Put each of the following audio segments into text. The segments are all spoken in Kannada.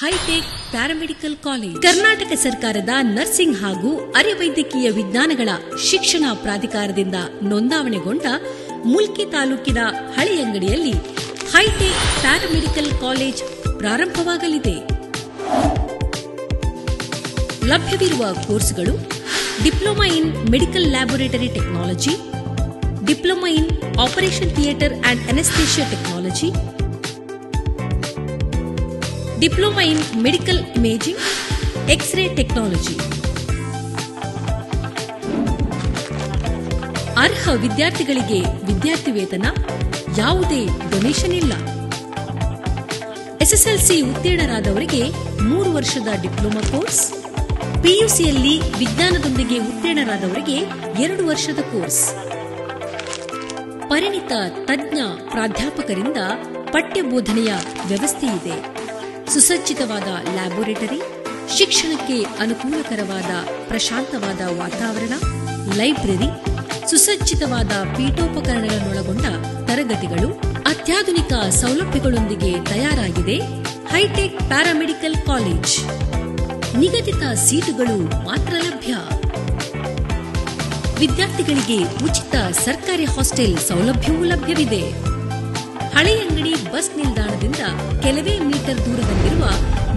High tech paramedical college. ಕರ್ನಾಟಕ ಸರ್ಕಾರದ ನರ್ಸಿಂಗ್ ಹಾಗೂ ಅರೆವೈದ್ಯಕೀಯ ವಿಜ್ಞಾನಗಳ ಶಿಕ್ಷಣ ಪ್ರಾಧಿಕಾರದಿಂದ ನೋಂದಾವಣೆಗೊಂಡ ಮುಲ್ಕಿ ತಾಲೂಕಿನ ಹಳೆಯಂಗಡಿಯಲ್ಲಿ ಹೈಟೆಕ್ ಪ್ಯಾರಾಮೆಡಿಕಲ್ ಕಾಲೇಜ್ ಪ್ರಾರಂಭವಾಗಲಿದೆ. ಲಭ್ಯವಿರುವ ಕೋರ್ಸ್ಗಳು diploma in medical laboratory technology, diploma in operation theatre and anaesthesia technology diploma in medical imaging, X-ray technology. ಅರ್ಹ ವಿದ್ಯಾರ್ಥಿಗಳಿಗೆ ವಿದ್ಯಾರ್ಥಿ ವೇತನ, ಯಾವುದೇ ಡೊನೇಷನ್ ಇಲ್ಲ. ಎಸ್ಎಸ್ಎಲ್ಸಿ ಉತ್ತೀರ್ಣರಾದವರಿಗೆ ಮೂರು ವರ್ಷದ ಡಿಪ್ಲೊಮಾ ಕೋರ್ಸ್, ಪಿಯುಸಿಯಲ್ಲಿ ವಿಜ್ಞಾನದೊಂದಿಗೆ ಉತ್ತೀರ್ಣರಾದವರಿಗೆ ಎರಡು ವರ್ಷದ ಕೋರ್ಸ್. ಪರಿಣಿತ ತಜ್ಞ ಪ್ರಾಧ್ಯಾಪಕರಿಂದ ಪಠ್ಯಬೋಧನೆಯ ವ್ಯವಸ್ಥೆಯಿದೆ. ಸುಸಜ್ಜಿತವಾದ ಲ್ಯಾಬೊರೇಟರಿ, ಶಿಕ್ಷಣಕ್ಕೆ ಅನುಕೂಲಕರವಾದ ಪ್ರಶಾಂತವಾದ ವಾತಾವರಣ, ಲೈಬ್ರರಿ, ಸುಸಜ್ಜಿತವಾದ ಪೀಠೋಪಕರಣಗಳನ್ನೊಳಗೊಂಡ ತರಗತಿಗಳು, ಅತ್ಯಾಧುನಿಕ ಸೌಲಭ್ಯಗಳೊಂದಿಗೆ ತಯಾರಾಗಿದೆ ಹೈಟೆಕ್ ಪ್ಯಾರಾಮೆಡಿಕಲ್ ಕಾಲೇಜ್. ನಿಗದಿತ ಸೀಟುಗಳು ಮಾತ್ರ ಲಭ್ಯ. ವಿದ್ಯಾರ್ಥಿಗಳಿಗೆ ಉಚಿತ ಸರ್ಕಾರಿ ಹಾಸ್ಟೆಲ್ ಸೌಲಭ್ಯವೂ ಲಭ್ಯವಿದೆ. ಹಳೆಯಂಗಡಿ ಬಸ್ ನಿಲ್ದಾಣದಿಂದ ಕೆಲವೇ ಮೀಟರ್ ದೂರದಲ್ಲಿರುವ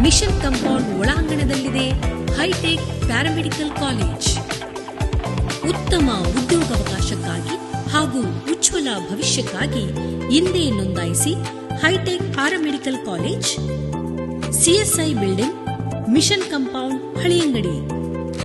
ಮಿಷನ್ ಕಂಪೌಂಡ್ ಒಳಾಂಗಣದಲ್ಲಿದೆ ಹೈಟೆಕ್ ಪ್ಯಾರಾಮೆಡಿಕಲ್ ಕಾಲೇಜ್. ಉತ್ತಮ ಉದ್ಯೋಗಾವಕಾಶಕ್ಕಾಗಿ ಹಾಗೂ ಉಜ್ವಲ ಭವಿಷ್ಯಕ್ಕಾಗಿ ಹಿಂದೆ ನೋಂದಾಯಿಸಿ hi-tech paramedical college CSI building, mission compound Haleyangadi